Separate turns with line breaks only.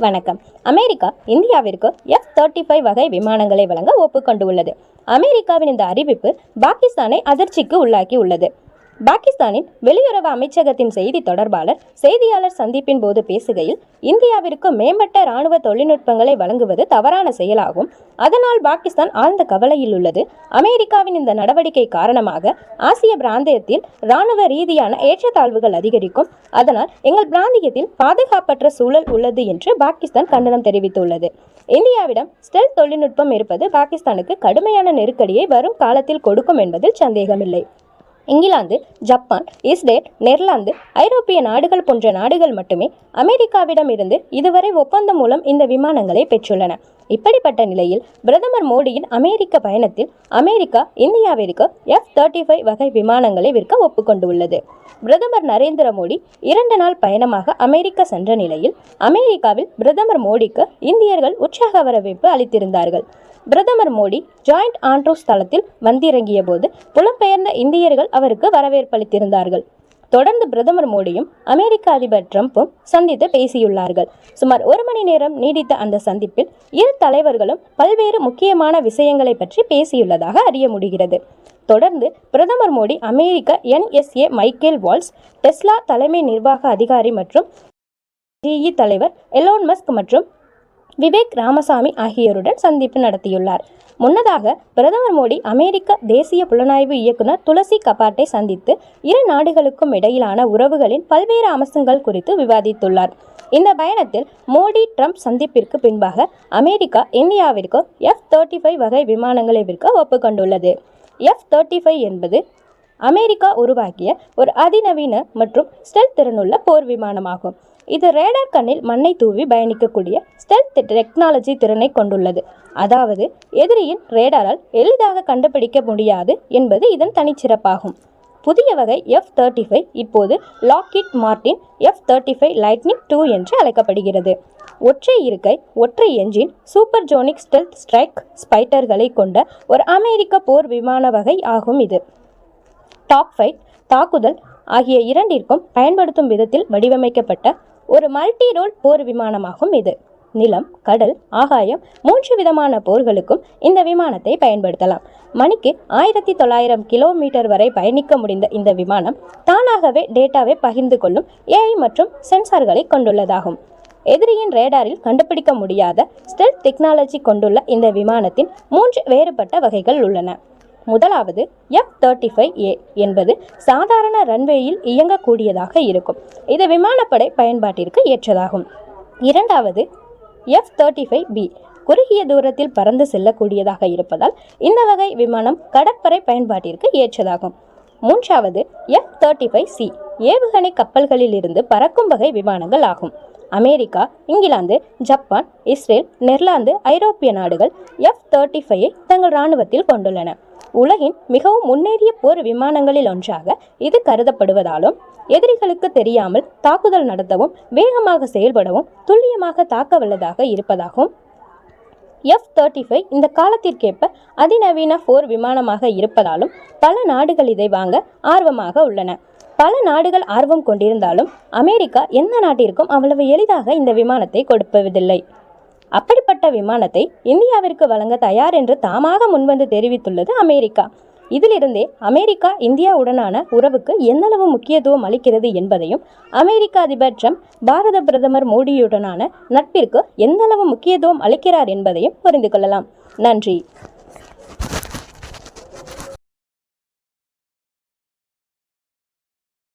வணக்கம். அமெரிக்கா இந்தியாவிற்கு F thirty five வகை விமானங்களை வழங்க ஒப்புக்கொண்டுள்ளது. அமெரிக்காவின் இந்த அறிவிப்பு பாகிஸ்தானை அதிர்ச்சிக்கு உள்ளாக்கி உள்ளது பாகிஸ்தானின் வெளியுறவு அமைச்சகத்தின் செய்தி தொடர்பாளர் செய்தியாளர் சந்திப்பின் போது பேசுகையில் இந்தியாவிற்கு மேம்பட்ட இராணுவ தொழில்நுட்பங்களை வழங்குவது தவறான செயலாகும். அதனால் பாகிஸ்தான் ஆழ்ந்த கவலையில் உள்ளது. அமெரிக்காவின் இந்த நடவடிக்கை காரணமாக ஆசிய பிராந்தியத்தில் இராணுவ ரீதியான ஏற்றத்தாழ்வுகள் அதிகரிக்கும். அதனால் எங்கள் பிராந்தியத்தில் பாதுகாப்பற்ற சூழல் உள்ளது என்று பாகிஸ்தான் கண்டனம் தெரிவித்துள்ளது. இந்தியாவிடம் ஸ்டெல் தொழில்நுட்பம் இருப்பது பாகிஸ்தானுக்கு கடுமையான நெருக்கடியை வரும் காலத்தில் கொடுக்கும் என்பதில் சந்தேகமில்லை. இங்கிலாந்து ஜப்பான் இஸ்ரேல் நெர்லாந்து ஐரோப்பிய நாடுகள் போன்ற நாடுகள் மட்டுமே அமெரிக்காவிடம் இருந்து இதுவரை ஒப்பந்தம் மூலம் இந்த விமானங்களை பெற்றுள்ளன. இப்படிப்பட்ட நிலையில் பிரதமர் மோடியின் அமெரிக்க பயணத்தில் அமெரிக்கா இந்தியாவிற்கு எஃப் தேர்ட்டி ஃபைவ் வகை விமானங்களை விற்க ஒப்புக்கொண்டுள்ளது. பிரதமர் நரேந்திர மோடி இரண்டு நாள் பயணமாக அமெரிக்கா சென்ற நிலையில் அமெரிக்காவில் பிரதமர் மோடிக்கு இந்தியர்கள் உற்சாக வரவேற்பு அளித்திருந்தார்கள். பிரதமர் மோடி ஜாயிண்ட் ஆண்ட்ரூஸ் தளத்தில் வந்திறங்கிய போது புலம்பெயர்ந்த இந்தியர்கள் அவருக்கு வரவேற்பளித்திருந்தார்கள் தொடர்ந்து பிரதமர் மோடியும் அமெரிக்க அதிபர் ட்ரம்ப்பும் சந்தித்து பேசியுள்ளார்கள். சுமார் ஒரு மணி நேரம் நீடித்த அந்த சந்திப்பில் இரு தலைவர்களும் பல்வேறு முக்கியமான விஷயங்களை பற்றி பேசியுள்ளதாக அறிய முடிகிறது. தொடர்ந்து பிரதமர் மோடி அமெரிக்க என்எஸ்ஏ மைக்கேல் வால்ஸ் டெஸ்லா தலைமை நிர்வாக அதிகாரி மற்றும் ஜிஇ தலைவர் எலோன் மஸ்க் மற்றும் விவேக் ராமசாமி ஆகியோருடன் சந்திப்பு நடத்தியுள்ளார். முன்னதாக பிரதமர் மோடி அமெரிக்க தேசிய புலனாய்வு இயக்குனர் துளசி கபாட்டை சந்தித்து இரு நாடுகளுக்கும் இடையிலான உறவுகளின் பல்வேறு அம்சங்கள் குறித்து விவாதித்துள்ளார். இந்த பயணத்தில் மோடி ட்ரம்ப் சந்திப்பிற்கு பின்பாக அமெரிக்கா இந்தியாவிற்கு எஃப் தேர்ட்டி ஃபைவ் வகை விமானங்களை விற்க ஒப்புக்கொண்டுள்ளது. எஃப் தேர்ட்டி ஃபைவ் என்பது அமெரிக்கா உருவாக்கிய ஒரு அதிநவீன மற்றும் ஸ்டெல் திறனுள்ள போர் விமானமாகும். இது ரேடார் கண்ணில் மண்ணை தூவி பயணிக்கக்கூடிய ஸ்டெல்த் டெக்னாலஜி திறனை கொண்டுள்ளது. அதாவது எதிரியின் ரேடாரால் எளிதாக கண்டுபிடிக்க முடியாது என்பது இதன் தனிச்சிறப்பாகும். புதிய வகை எஃப் தேர்ட்டி ஃபைவ் இப்போது Lockheed Martin F thirty five Lightning two என்று அழைக்கப்படுகிறது. ஒற்றை இருக்கை ஒற்றை engine super sonic stealth strike ஸ்பைட்டர்களை கொண்ட ஒரு அமெரிக்க போர் விமான வகை ஆகும் இது. டாப் ஃபைட் தாக்குதல் ஆகிய இரண்டிற்கும் பயன்படுத்தும் விதத்தில் வடிவமைக்கப்பட்ட ஒரு மல்டி ரோல் போர் விமானமாகும் இது. நிலம் கடல் ஆகாயம் மூன்று விதமான போர்களுக்கும் இந்த விமானத்தை பயன்படுத்தலாம். மணிக்கு ஆயிரத்தி தொள்ளாயிரம் கிலோமீட்டர் வரை பயணிக்க முடிந்த இந்த விமானம் தானாகவே டேட்டாவை பகிர்ந்து கொள்ளும் ஏஐ மற்றும் சென்சார்களை கொண்டுள்ளதாகும். எதிரியின் ரேடாரில் கண்டுபிடிக்க முடியாத ஸ்டெல்த் டெக்னாலஜி கொண்டுள்ள இந்த விமானத்தின் மூன்று வேறுபட்ட வகைகள் உள்ளன. முதலாவது எஃப் தேர்ட்டி ஃபைவ் ஏ என்பது சாதாரண ரன்வேயில் இயங்கக்கூடியதாக இருக்கும். இது விமானப்படை பயன்பாட்டிற்கு ஏற்றதாகும். இரண்டாவது எஃப் தேர்ட்டி ஃபைவ் பி குறுகிய தூரத்தில் பறந்து செல்லக்கூடியதாக இருப்பதால் இந்த வகை விமானம் கடற்படை பயன்பாட்டிற்கு ஏற்றதாகும். மூன்றாவது எஃப் தேர்ட்டி ஃபைவ் சி ஏவுகணை கப்பல்களில் இருந்து பறக்கும் வகை விமானங்கள் ஆகும். America England Japan Israel Netherlands ஐரோப்பிய நாடுகள் எஃப் தேர்ட்டி ஃபைவை தங்கள் இராணுவத்தில் கொண்டுள்ளன. உலகின் மிகவும் முன்னேறிய போர் விமானங்களில் ஒன்றாக இது கருதப்படுவதாலும் எதிரிகளுக்கு தெரியாமல் தாக்குதல் நடத்தவும் வேகமாக செயல்படவும் துல்லியமாக தாக்க வல்லதாக இருப்பதாகவும் எஃப் தேர்ட்டி ஃபைவ் இந்த காலத்திற்கேற்ப அதிநவீன போர் விமானமாக இருப்பதாலும் பல நாடுகள் இதை வாங்க ஆர்வமாக உள்ளன. பல நாடுகள் ஆர்வம் கொண்டிருந்தாலும் அமெரிக்கா எந்த நாட்டிற்கும் அவ்வளவு எளிதாக இந்த விமானத்தை கொடுப்பதில்லை. அப்படிப்பட்ட விமானத்தை இந்தியாவிற்கு வழங்க தயார் என்று தாமாக முன்வந்து தெரிவித்துள்ளது அமெரிக்கா. இதிலிருந்தே அமெரிக்கா இந்தியாவுடனான உறவுக்கு எந்தளவு முக்கியத்துவம் அளிக்கிறது என்பதையும் அமெரிக்க அதிபர் ட்ரம்ப் பாரத பிரதமர் மோடியுடனான நட்பிற்கு எந்தளவு முக்கியத்துவம் அளிக்கிறார் என்பதையும் புரிந்து கொள்ளலாம் நன்றி.